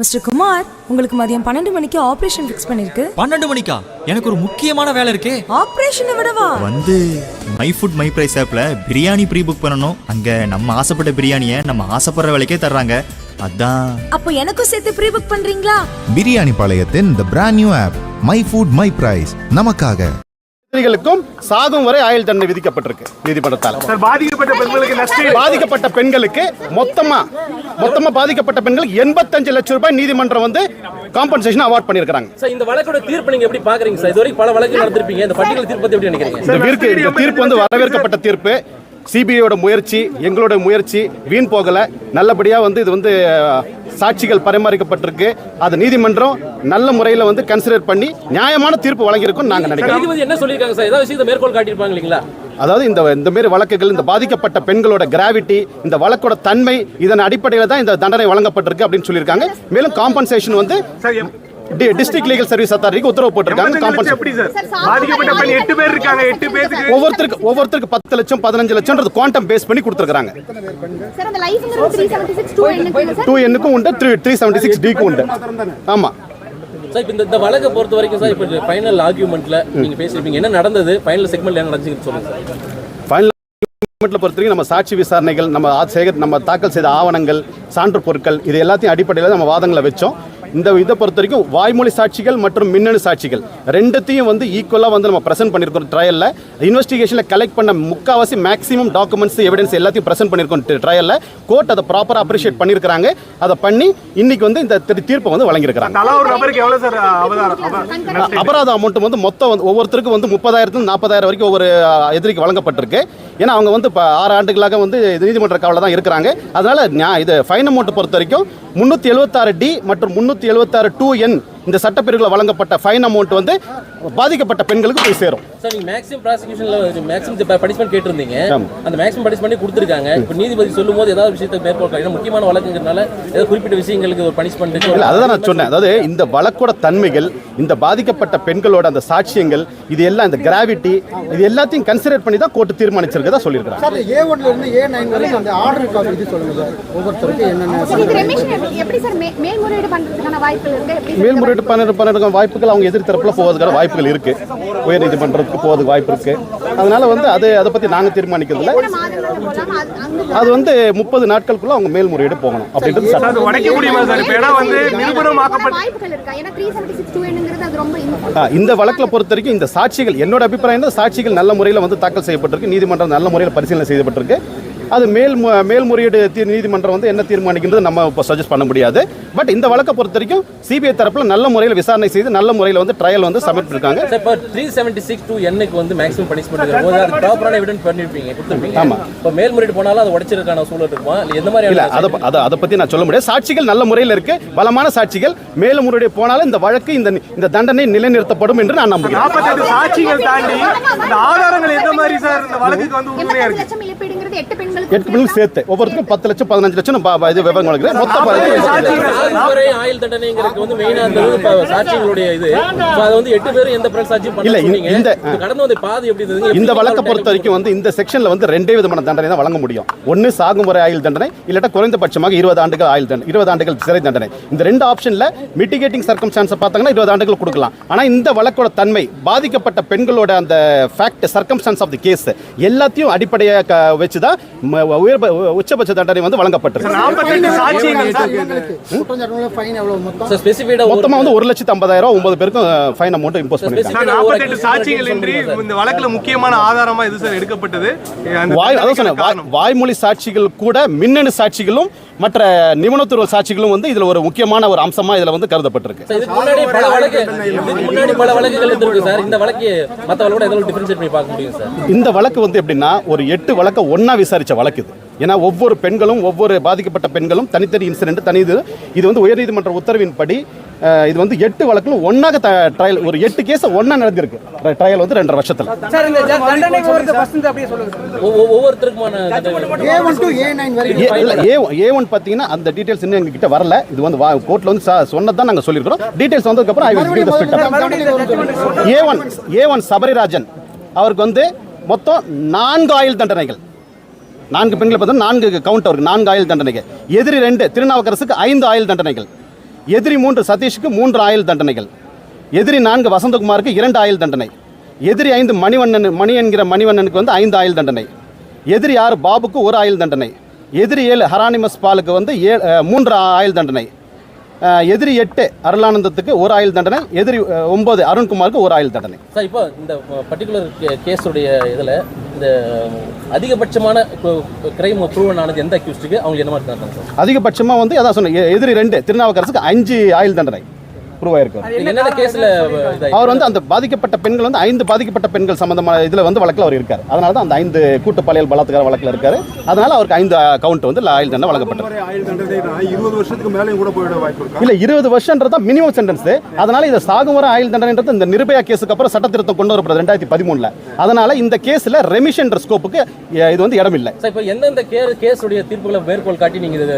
Mister Kumar உங்களுக்கு மதியம் பன்னெண்டு மணிக்கு ஆபரேஷன் ஃபிக்ஸ் பண்ணிருக்கு. பன்னெண்டு மணிக்கா? எனக்கு ஒரு முக்கியமான வேலை இருக்கே. ஆபரேஷனை விடவா? வந்து மை ஃபுட் மை ப்ரைஸ் ஆப்பில் பிரியாணி ப்ரீ புக் பண்ணணும். அங்கே நம்ம ஆசைப்பட்ட பிரியாணியை நம்ம ஆசைப்படுற விலைக்கே தர்றாங்க. அதான். அப்போ எனக்கும் சேர்த்து ப்ரீ புக் பண்றீங்களா? Biryani பாளையத்தின் the brand new app my food my price நமக்காக. ஸ்திரீகளுக்கும் சாகும் வரை ஆயுள் தண்டனை விதிக்கப்பட்டிருக்கு நீதிமன்றத்தால். சார் பாதிக்கப்பட்ட பெண்களுக்கு நஷ்ட பாதிக்கப்பட்ட பெண்களுக்கு மொத்தமா மொத்தமா பாதிக்கப்பட்ட பெண்களுக்கு எண்பத்தஞ்சு லட்சம் ரூபாய் நீதிமன்றம் வந்து காம்பன்சேஷன் அவார்ட் பண்ணியிருக்காங்க சார் இந்த வழக்கோட தீர்ப்பு நீங்க எப்படி பாக்குறீங்க சார்? இதுவரைக்கும் பல வழக்குகள் நடந்திருப்பீங்க. இந்த பர்டிகுலர் தீர்ப்பு எப்படி நினைக்கிறீங்க? இந்த தீர்ப்பு இந்த தீர்ப்பு வந்து வரவேற்கப்பட்ட தீர்ப்பு. சிபிஐயோட முயற்சி எங்களோட முயற்சி வீண் போகல. நல்லபடியா வந்து இது வந்து சாட்சிகள் பரிமாறிக்கப்பட்டிருக்கு. அது நீதிமன்றம் நல்ல முறையில் வந்து கன்சிடர் பண்ணி நியாயமான தீர்ப்பு வழங்கியிருக்கும் நாங்க நினைக்கிறோம். நீதிபதி என்ன சொல்லியிருக்காங்க சார்? ஏதாவது விஷயத்தை மேற்கோள் காட்டியிருப்பாங்க இல்லைங்களா? அதாவது இந்த இந்த மாதிரி வழக்குகள் இந்த பாதிக்கப்பட்ட பெண்களோட கிராவிட்டி இந்த வழக்கோட தன்மை இதன் அடிப்படையில் தான் இந்த தண்டனை வழங்கப்பட்டிருக்கு அப்படின்னு சொல்லியிருக்காங்க. மேலும் காம்பன்சேஷன் வந்து டிஸ்ட்ரிக்ட் லீகல் சர்வீஸ் அத்தாரிட்டிக்கு உத்தரவு போட்டிருக்காங்க காம்பன்சேஷன் எட்டு பேர் இருக்காங்க எட்டு பேருக்கு ஒவ்வொருத்தருக்கு ஒவ்வொருத்தருக்கு பத்து லட்சம் பதினஞ்சு லட்சம்ன்றது குவாண்டம் பேஸ் பண்ணி கொடுத்துருக்காங்க டூ எண்ணுக்கும் உண்டு த்ரீ த்ரீ செவன்டி சிக்ஸ் டிக்கும் உண்டு. ஆமாம் சார் இப்போ இந்த வழக்கை பொறுத்த வரைக்கும் சார் இப்போ ஃபைனல் ஆர்கியூமெண்ட்ல நீங்க பேசிருப்பீங்க என்ன நடந்தது? ஃபைனல் செக்மெண்ட்ல என்ன நடந்துச்சுன்னு சொல்லுங்க சார். ஃபைனல் பொறுத்த வரைக்கும் நம்ம சாட்சி விசாரணைகள் நம்ம சேகர் நம்ம தாக்கல் செய்த ஆவணங்கள் சான்று பொருட்கள் இது எல்லாத்தையும் அடிப்படையில் நம்ம வாதங்களை வச்சோம். இந்த இதை பொறுத்த வரைக்கும் வாய்மொழி சாட்சிகள் மற்றும் மின்னணு சாட்சிகள் ரெண்டுத்தையும் வந்து ஈக்குவலாக வந்து நம்ம ப்ரெசென்ட் பண்ணியிருக்கோம் ட்ரையலில் இன்வெஸ்டிகேஷனில் கலெக்ட் பண்ண முக்காவாசி மேக்ஸிமம் டாக்குமெண்ட்ஸ் எவிடன்ஸ் எல்லாத்தையும் ப்ரெசென்ட் பண்ணியிருக்கோம் ட்ரையலில் கோர்ட் அதை ப்ராப்பராக அப்ரிஷியேட் பண்ணியிருக்கிறாங்க அதை பண்ணி இன்னைக்கு வந்து இந்த தீர்ப்பை வந்து வழங்கியிருக்கிறாங்க? அபராத அமௌண்ட் வந்து மொத்தம் வந்து ஒவ்வொருத்தருக்கும் வந்து முப்பதாயிரத்து நாற்பதாயிரம் வரைக்கும் ஒவ்வொரு எதிரிக்கு வழங்கப்பட்டிருக்கு. ஏன்னா அவங்க வந்து இப்போ ஆறு ஆண்டுகளாக வந்து நீதிமன்ற காவலில் தான் இருக்கிறாங்க. அதனால இது ஃபைன் அமௌண்ட் பொறுத்த வரைக்கும் முந்நூற்றி எழுபத்தாறு டி மற்றும் முந்நூற்றி எழுபத்தாறு டூ என் இந்த சட்டப்பிரிவுகளில் வழங்கப்பட்ட ஃபைன் அமௌண்ட் வந்து பாதிக்கப்பட்ட பெண்களுக்கு போய் சேரும். சார் நீங்க மேக்ஸிமம் ப்ராசிக்யூஷன்ல மேக்ஸிமம் பனிஷ்மெண்ட் கேட்டிருந்தீங்க. அந்த மேக்ஸிமம் பனிஷ்மெண்ட் கொடுத்துருக்காங்க. இப்போ நீதிபதி சொல்லும் போது ஏதாவது விஷயத்தை மேற்கோள் காட்டி- ஏன்னா முக்கியமான வழக்குங்கிறதுனால ஏதாவது குறிப்பிட்ட விஷயங்களுக்கு ஒரு பனிஷ்மெண்ட் இல்லை அதுதான் நான் சொன்னேன். அதாவது இந்த வழக்கோட தன்மைகள் இந்த பாதிக்கப்பட்ட பெண்களோட அந்த சாட்சியங்கள் இது எல்லாம் இந்த கிராவிட்டி இது எல்லாத்தையும் கன்சிடர் பண்ணி தான் கோர்ட்டு தீர்மானிச்சிருக்கதா சொல்லியிருக்கிறாங்க. சார் ஏ ஒன்ல இருந்து ஏ நைன் வரைக்கும் அந்த ஆர்டருக்கு இது சொல்லுங்க சார். ஒவ்வொருத்தருக்கும் என்னென்ன எப்படி- சார் மேல்முறையீடு பண்றதுக்கான மேல்முறையீடு பண்ண பண்ண வாய்ப்புகள் அவங்க எதிர் தரப்புல போவதுக்கான வாய்ப்புகள் இருக்கு. உயர் நீதிமன்றத்துக்கு போவதுக்கு வாய்ப்பு இருக்கு. அதனால வந்து அது அதை பத்தி நாங்க தீர்மானிக்கிறது இல்ல எத்தனை மாதங்களுக்கு போகலாம் அது வந்து முப்பது நாட்களுக்குள்ள அவங்க மேல்முறையீடு போகணும் அப்படின்றது இந்த வழக்கில் பொறுத்த வரைக்கும் இந்த சாட்சிகள் என்னோட அபிப்பிராயம் சாட்சிகள் நல்ல முறையில் வந்து தாக்கல் செய்யப்பட்டிருக்கு. நீதிமன்றம் நல்ல முறையில் பரிசீலனை செய்யப்பட்டிருக்கு. அது மேல் மேல்முறையீடு தீர் நீதிமன்றம் வந்து என்ன தீர்மானிக்கின்றது நம்ம இப்போ சஜஸ்ட் பண்ண முடியாது. பட் இந்த வழக்கை பொறுத்த வரைக்கும் சிபிஐ தரப்புல நல்ல முறையில் விசாரணை செய்து நல்ல முறையில் வந்து ட்ரையல் வந்து சப்மிட் பண்ணிருக்காங்க. இப்போ த்ரீ செவன்டி சிக்ஸ் டூ எண்ணுக்கு வந்து மேக்ஸிமம் பனிஷ்மெண்ட் போது அது ப்ராப்பரான எவிடன்ஸ் பண்ணிருப்பீங்க கொடுத்துருப்பீங்க. ஆமா. இப்போ மேல்முறையீடு போனாலும் அது உடைச்சிருக்கான சூழல் இருக்குமா? இல்லை எந்த மாதிரி இல்ல அதை அதை அதை பத்தி நான் சொல்ல முடியாது. சாட்சிகள் நல்ல முறையில் இருக்கு. பலமான சாட்சிகள். மேலும் முறையீடு போனாலும் இந்த வழக்கு இந்த இந்த தண்டனை நிலைநிறுத்தப்படும் என்று நான் நம்புகிறேன். நாற்பத்தெட்டு சாட்சிகள் தாண்டி இந்த ஆதாரங்கள் எந்த மாதிரி சார் இந்த வழக்குக்கு வந்து உண்மையா எண்பத்தஞ்சு இருக்கு? எட்டு பிள்ளைகள் சேர்த்து ஒவ்வொருத்தருக்கும் பத்து லட்சம் பதினஞ்சு லட்சம் இது விவரம் வழங்குறேன் மொத்த ஆயுள் தண்டனைங்கிறது வந்து மெயினா அந்த இப்போ சாட்சிகளுடைய இது. அது வந்து எட்டு பேரும் எந்த பிறகு சாட்சியும் இல்ல, இந்த- கடந்து வந்த பாதி எப்படி இருந்தது? இந்த வழக்கை பொறுத்த வரைக்கும் வந்து இந்த செக்ஷன்ல வந்து ரெண்டே விதமான தண்டனை தான் வழங்க முடியும். ஒன்னு சாகும் வரை ஆயுள் தண்டனை இல்லாட்டா குறைந்தபட்சமாக இருபது ஆண்டுகள் ஆயுள் தண்டனை இருபது ஆண்டுகள் சிறை தண்டனை. இந்த ரெண்டு ஆப்ஷன்ல மிட்டிகேட்டிங் சர்க்கம்ஸ்டான்ஸ் பார்த்தாங்கன்னா இருபது ஆண்டுகள் கொடுக்கலாம். ஆனா இந்த வழக்கோட தன்மை பாதிக்கப்பட்ட பெண்களோட அந்த fact circumstances of the case எல்லாத்தையும் அடிப்படையாக வச்சு தான் உயர் உச்சபட்ச தண்டனை வந்து வழங்கப்பட்டிருக்கு நாற்பத்தெட்டு சாட்சிகள் சார் குற்றஞ்சாட்டு ஃபைன் எவ்வளவு மொத்தம்? ஸ்பெசிஃபைடா மொத்தமா வந்து ஒரு லட்சத்தி ஐம்பதாயிரம் ஒன்பது பேருக்கும் ஃபைன் அமௌண்ட் இம்போஸ் பண்ணிருக்காங்க சாட்சிகள் இன்றி இந்த வழக்குல முக்கியமான ஆதாரமா இது சார் எடுக்கப்பட்டது? வாய் அதான் சொன்னேன். வாய்மொழி சாட்சிகள் கூட மின்னணு சாட்சிகளும் மற்ற நிபுணத்துவ சாட்சிகளும் வந்து இதுல ஒரு முக்கியமான ஒரு அம்சமா இதுல வந்து கருதப்பட்டிருக்கு. சார், இதுக்கு முன்னாடி பல வழக்கு இதுக்கு முன்னாடி பல வழக்குகள் இருந்திருக்கு சார். இந்த வழக்கு மற்ற வழக்கோட எதாவது டிஃபரன்ஷியேட் பண்ணி பார்க்க முடியும் சார்? இந்த வழக்கு வந்து எப்படின்னா ஒரு எட்டு வழக்கை ஒண்ணா விசாரிச்ச வழக்கு இது ஏன்னா ஒவ்வொரு பெண்களும் ஒவ்வொரு பாதிக்கப்பட்ட பெண்களும் தனித்தனி இன்சிடென்ட் தனி இது இது வந்து உயர்நீதிமன்ற உத்தரவின்படி இது வந்து எட்டு வழக்கிலும் ஒன்னாக ட்ரையல் ஒரு எட்டு கேஸ் ஒண்ணா நடந்திருக்கு. ட்ரையல் வந்து ரெண்டரை வருஷத்துல. A one to A nine வரைக்கும் ஏ இல்ல ஏ ஏ ஒன் பார்த்தீங்கன்னா அந்த டீடைல்ஸ் இன்னும் எங்ககிட்ட வரல. இது வந்து கோர்ட்ல வந்து ச- சொன்னதுதான் நாங்க சொல்லியிருக்கிறோம். டீடைல்ஸ் வந்ததுக்கப்புறம் A one A one Sabarirajan. அவருக்கு வந்து மொத்தம் நான்கு ஆயுள் தண்டனைகள். நான்கு பெண்களை பார்த்தோம்னா நான்கு கவுண்ட் அவருக்கு. நான்கு ஆயுள் தண்டனைகள். எதிரி ரெண்டு திருநாவுக்கரசுக்கு ஐந்து ஆயுள் தண்டனைகள். எதிரி மூன்று சதீஷுக்கு மூன்று ஆயுள் தண்டனைகள். எதிரி நான்கு வசந்தகுமாருக்கு இரண்டு ஆயுள் தண்டனை. எதிரி ஐந்து மணிவண்ணன் மணி என்கிற மணிவண்ணனுக்கு வந்து ஐந்து ஆயுள் தண்டனை. எதிரி ஆறு பாபுக்கு ஒரு ஆயுள் தண்டனை. எதிரி ஏழு ஹரானிமஸ் பாலுக்கு வந்து ஏ மூன்று ஆயுள் தண்டனை. எதிரி எட்டு அருளானந்தத்துக்கு ஒரு ஆயுள் தண்டனை எதிரி ஒன்பது அருண்குமாருக்கு ஒரு ஆயுள் தண்டனை. சார் இப்போ இந்த பர்டிகுலர் கேஸுடைய இதில் இந்த அதிகபட்சமான கிரைம் ப்ரூவன் ஆனது எந்த அக்யூஸ்டுக்கு அவங்க என்ன மாதிரி அதிகபட்சமாக வந்து அதான் சொன்னேன் எதிரி ரெண்டு திருநாவுக்கரசுக்கு அஞ்சு ஆயுள் தண்டனை. ப்ரூவ் இதாகி அவர் வந்து அந்த பாதிக்கப்பட்ட பெண்கள் வந்து ஐந்து பாதிக்கப்பட்ட பெண்கள் சம்பந்தமான இதில் வந்து வழக்கில் அவர் இருக்கார். அதனால தான் அந்த ஐந்து கூட்டு பாலியல் பலாத்கார வழக்கில் இருக்காரு. அதனால அவருக்கு ஐந்து கவுண்ட் வந்து ஆயுள் தண்டனை வழங்கப்பட்டது. ஆயுள் தண்டனை இருபது வருஷத்துக்கு மேலேயும் கூட போயிட வாய்ப்பு இருக்கா? இல்ல இருபது வருஷன்றது தான் மினிமம் சென்டென்ஸ் அதனால இந்த சாகும் வரை ஆயுள் தண்டனைன்றது இந்த நிர்பயா கேஸுக்கு அப்புறம் சட்ட திருத்தம் கொண்டு வரப்படுது ரெண்டாயிரத்தி பதிமூணுல. அதனால இந்த கேஸ்ல ரெமிஷன் ஸ்கோப்புக்கு இது வந்து இடம் இல்லை சார் இப்போ எந்தெந்த கேஸுடைய தீர்ப்புகளை மேற்கோள் காட்டி நீங்கள் இது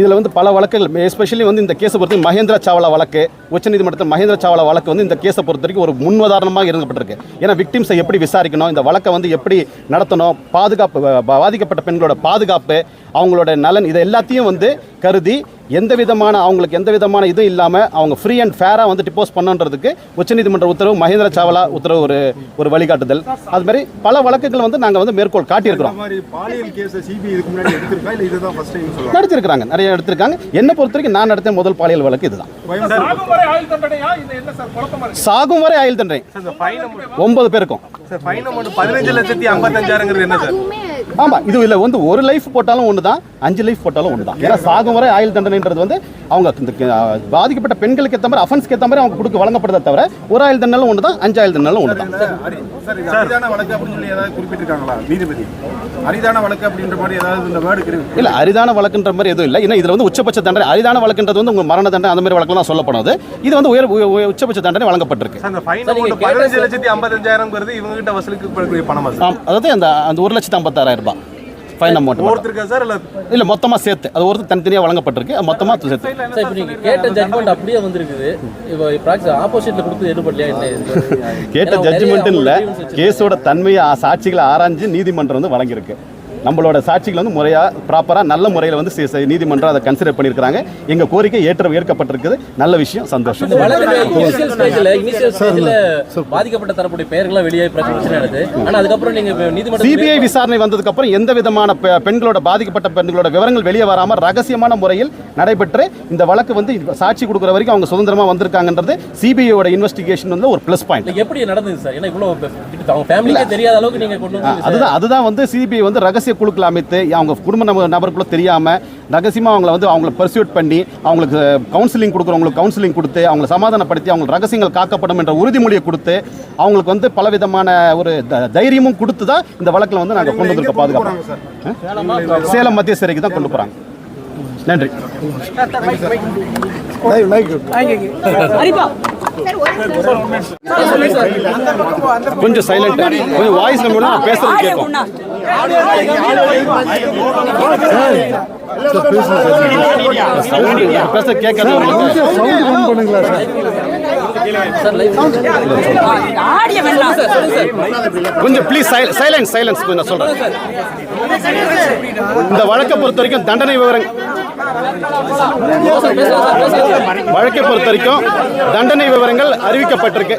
இதுல வந்து பல வழக்குகள் எஸ்பெஷலி வந்து இந்த கேஸை பொறுத்து மகேந்திர சாவலா வழக்கு உச்சநீதிமன்றத்தில் மகேந்திர சாவலா வழக்கு வந்து இந்த கேஸை பொறுத்த வரைக்கும் ஒரு முன்னுதாரணமாக இருக்கப்பட்டிருக்கு ஏன்னா விக்டிம்ஸை எப்படி விசாரிக்கணும் இந்த வழக்கை வந்து எப்படி நடத்தணும் பாதுகாப்பு பாதிக்கப்பட்ட பெண்களோட பாதுகாப்பு அவங்களோட நலன் இதை எல்லாத்தையும் வந்து கருதி எந்த விதமான அவங்களுக்கு எந்த விதமான இதுவும் இல்லாமல் அவங்க ஃப்ரீ அண்ட் ஃபேராக வந்து டிப்போஸ் பண்ணுன்றதுக்கு உச்சநீதிமன்ற உத்தரவு மகேந்திர சாவலா உத்தரவு ஒரு ஒரு வழிகாட்டுதல். அது மாதிரி பல வழக்குகள் வந்து நாங்கள் வந்து மேற்கோள் காட்டியிருக்கிறோம். மாதிரி பாலியல் கேஸ் சிபிஐ இதுக்கு முன்னாடி எடுத்திருக்கா? இல்ல இதுதான் ஃபர்ஸ்ட் டைம் சொல்லலாம் நடத்திருக்கிறாங்க நிறைய எடுத்திருக்காங்க. என்னை பொறுத்த வரைக்கும் நான் நடத்திய முதல் பாலியல் வழக்கு இதுதான். சாகும் வரை ஆயுள் தண்டனை. ஒன்பது பேருக்கும். பதினஞ்சு லட்சத்தி ஐம்பத்தஞ்சாயிரங்கிறது என்ன சார்? ஆமாம் ஆமா இது இல்ல வந்து ஒரு லைஃப் போட்டாலும் ஒன்று தான் அஞ்சு லைஃப் போட்டாலும் ஒன்று தான் ஏன்னா சாகும் வரை ஆயுள் தண்டனைன்றது வந்து அவங்க இந்த பாதிக்கப்பட்ட பெண்களுக்கு ஏற்ற மாதிரி அஃபென்ஸ்க்கு ஏற்ற மாதிரி அவங்க கொடுக்க வழங்கப்படுறத தவிர ஒரு ஆயுள் தண்டனும் ஒன்று தான் அஞ்சு ஆயுள் தண்டனும் ஒன்று தான் அரிதான வழக்கு அப்படின்ற மாதிரி ஏதாவது இந்த வேர்டு இருக்கு இல்ல அரிதான வழக்குன்ற மாதிரி எதுவும் இல்லை. ஏன்னா இதுல வந்து உச்சபட்ச தண்டனை அரிதான வழக்குன்றது வந்து உங்க மரண தண்டனை அந்த மாதிரி வழக்குல தான் சொல்லப்படுது. இது வந்து உயர் உய- உய- உச்சபட்ச தண்டனை வழங்கப்பட்டிருக்கு. பதினஞ்சு லட்சத்தி ஐம்பத்தஞ்சாயிரங்கிறது இவங்க கிட்ட வசூலுக்கு பணமா சார்? ஆம், அதாவது அந்த அந்த ஒரு லட்சத்து ஐம்பத்தாறாயிரம் ரூபாய். ஃபைன் அமௌண்ட் ஒருத்தருக்கா சார் இல்ல? இல்ல மொத்தமா சேர்த்து. அது ஒருத்தர் தனித்தனியாக வழங்கப்பட்டிருக்கு. அது மொத்தமா சேர்த்து. சார் இப்போ நீங்கள் கேட்ட ஜட்மெண்ட் அப்படியே வந்திருக்குது. இப்போ ப்ராக்டிஸ் ஆப்போசிட்டில் கொடுத்து எடுபடலையா என்ன? கேட்ட ஏன்னா அவங்க ஜட்ஜ்மெண்ட் நிறைய இல்ல. கேஸோட தன்மையை சாட்சிகளை ஆராய்ஞ்சு நீதிமன்றம் வந்து வழங்கியிருக்கு. நம்மளோட சாட்சிகள் வந்து முறையா ப்ராப்பரா நல்ல முறையில் வந்து நீதிமன்றம் அதை கன்சிடர் பண்ணியிருக்காங்க எங்க கோரிக்கை ஏற்ற ஏற்கப்பட்டிருக்குது. நல்ல விஷயம் சந்தோஷம். பாதிக்கப்பட்ட தரப்புடைய பெயர்கள்லாம் வெளியே பிரச்சனை ஆனது. ஆனா அதுக்கப்புறம் நீங்க நீதிமன்றம் சிபிஐ விசாரணை வந்ததுக்கு அப்புறம் எந்த விதமான பெண்களோட பாதிக்கப்பட்ட பெண்களோட விவரங்கள் வெளியே வராம ரகசியமான முறையில் நடைபெற்று இந்த வழக்கு வந்து சாட்சி கொடுக்குற வரைக்கும் அவங்க சுதந்திரமா வந்திருக்காங்கன்றது சிபிஐயோட இன்வெஸ்டிகேஷன் வந்து ஒரு ப்ளஸ் பாயிண்ட் எப்படி நடந்தது சார்? ஏன்னா இவ்வளவு அவங்க ஃபேமிலிக்கே தெரியாத அளவுக்கு நீங்க கொண்டு வந்து அதுதான் அதுதான் வந்து சிபிஐ வந்து ரகசிய குழுக்கள் அமைத்து அவங்க குடும்ப நபர் நபருக்குள்ள தெரியாம ரகசியமா அவங்கள வந்து அவங்கள பர்சியூட் பண்ணி அவங்களுக்கு கவுன்சிலிங் கொடுக்குறவங்களுக்கு கவுன்சிலிங் கொடுத்து அவங்களை சமாதானப்படுத்தி அவங்க ரகசியங்கள் காக்கப்படும் என்ற உறுதிமொழியை கொடுத்து அவங்களுக்கு வந்து பலவிதமான ஒரு தைரியமும் கொடுத்து தான் இந்த வழக்கில் வந்து நாங்கள் கொண்டு வந்திருக்க பாதுகாப்பு. சேலம் மத்திய சிறைக்கு தான் கொண்டு போறாங்க. நன்றி. கொஞ்சம் சைலண்ட் கொஞ்சம் வாய்ஸ் நம்ம பேசுறது கேட்கும் பேச கேட்காது கொஞ்சம் ப்ளீஸ் சைலன்ஸ் சைலன்ஸ் கொஞ்சம் சொல்றேன். இந்த வழக்கை பொறுத்த வரைக்கும் தண்டனை விவரம் வழக்கை பொறுத்த வரைக்கும் தண்டனை விவரங்கள் அறிவிக்கப்பட்டிருக்கு.